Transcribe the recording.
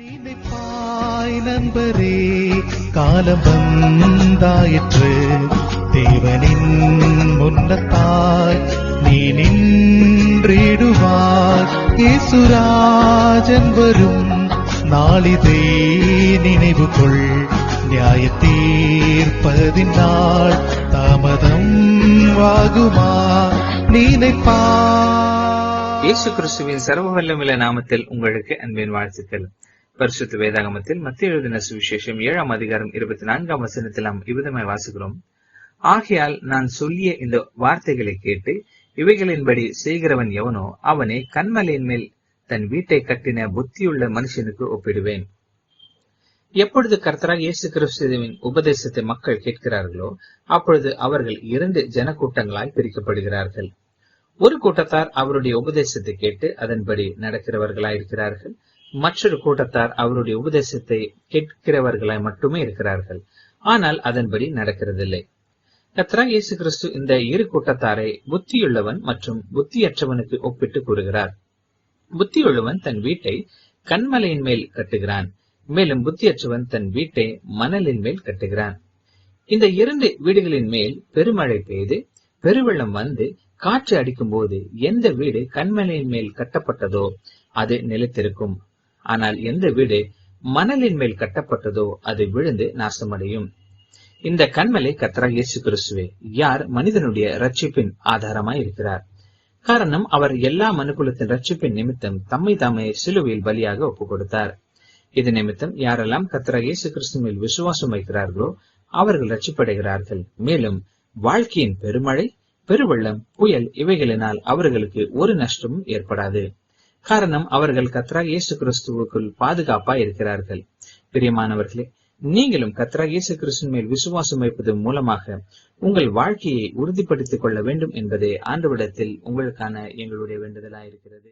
நினைப்பாய் நண்பரே காலம் வந்தாயிற்று தேவனின் முன்னத்தாய் நீ நின்றிடுவாய். இயேசுராஜன் வரும் நாளிதே நினைவு கொள் நியாய தீர்ப்பதின் நாள் தாமதம் வாகுமா நினைப்பா. இயேசு கிறிஸ்துவின் சர்வ வல்லமில்ல நாமத்தில் உங்களுக்கு அன்பின் வாழ்த்துக்கள். பரிசுத்த வேதாகமத்தில் மத்திய எழுதின சுவிசேஷம் ஏழாம் அதிகாரம் இருபத்தி நான்காம் வசனத்தில் நாம் இவ்விதமாய் வாசிக்கிறோம். ஆகையால் நான் சொல்லிய இந்த வார்த்தைகளை கேட்டு இவைகளின்படி செய்கிறவன் எவனோ அவனை கண்மலையின் மேல் தன் வீட்டை கட்டின புத்தியுள்ள மனுஷனுக்கு ஒப்பிடுவேன். எப்பொழுது கர்த்தராக இயேசு கிறிஸ்துவின் உபதேசத்தை மக்கள் கேட்கிறார்களோ அப்பொழுது அவர்கள் இரண்டு ஜனக்கூட்டங்களாய் பிரிக்கப்படுகிறார்கள். ஒரு கூட்டத்தார் அவருடைய உபதேசத்தை கேட்டு அதன்படி நடக்கிறவர்களாயிருக்கிறார்கள். மற்றொரு கூட்டத்தார் அவருடைய உபதேசத்தை கேட்கிறவர்களாய் மட்டுமே இருக்கிறார்கள். ஆனால் அதன்படி நடக்கிறதில்லை. கத்ரா இயேசு கிறிஸ்து இந்த இரு கூட்டத்தாரை புத்தியுள்ளவன் மற்றும் புத்தியற்றவனுக்கு ஒப்பிட்டு கூறுகிறார். புத்தியுள்ளவன் தன் வீட்டை கண்மலையின் மேல் கட்டுகிறான். மேலும் புத்தியற்றவன் தன் வீட்டை மணலின் மேல் கட்டுகிறான். இந்த இரண்டு வீடுகளின் மேல் பெருமழை பெய்து பெருவெள்ளம் வந்து காற்று அடிக்கும்போது எந்த வீடு கண்மலையின் மேல் கட்டப்பட்டதோ அது நிலைத்திருக்கும். ஆனால் எந்த வீடு மணலின் மேல் கட்டப்பட்டதோ அது விழுந்து நாசமடையும். இந்த கண்மலை கத்ரா இயேசு கிறிஸ்துவே யார் மனிதனுடைய ரட்சிப்பின் ஆதாரமாய் இருக்கிறார் காரணம் அவர் எல்லா மனுக்குலத்தின் ரட்சிப்பின் நிமித்தம் தம்மை தாமே சிலுவையில் பலியாக ஒப்புக் கொடுத்தார் இது நிமித்தம் யாரெல்லாம் கத்ரா இயேசு கிறிஸ்துவில் விசுவாசம் வைக்கிறார்களோ அவர்கள் ரட்சிப்படைகிறார்கள் மேலும் வாழ்க்கையின் பெருமழை பெருவெள்ளம் புயல் இவைகளினால் அவர்களுக்கு ஒரு நஷ்டமும் ஏற்படாது. காரணம் அவர்கள் கத்ரா இயேசு கிறிஸ்துவுக்குள் பாதுகாப்பா இருக்கிறார்கள். பிரியமானவர்களே நீங்களும் கத்ரா இயேசு கிறிஸ்துவின் மேல் விசுவாசம் வைப்பது மூலமாக உங்கள் வாழ்க்கையை உறுதிப்படுத்திக் கொள்ள வேண்டும் என்பதே ஆண்டவிடத்தில் உங்களுக்கான எங்களுடைய வேண்டுதலாயிருக்கிறது.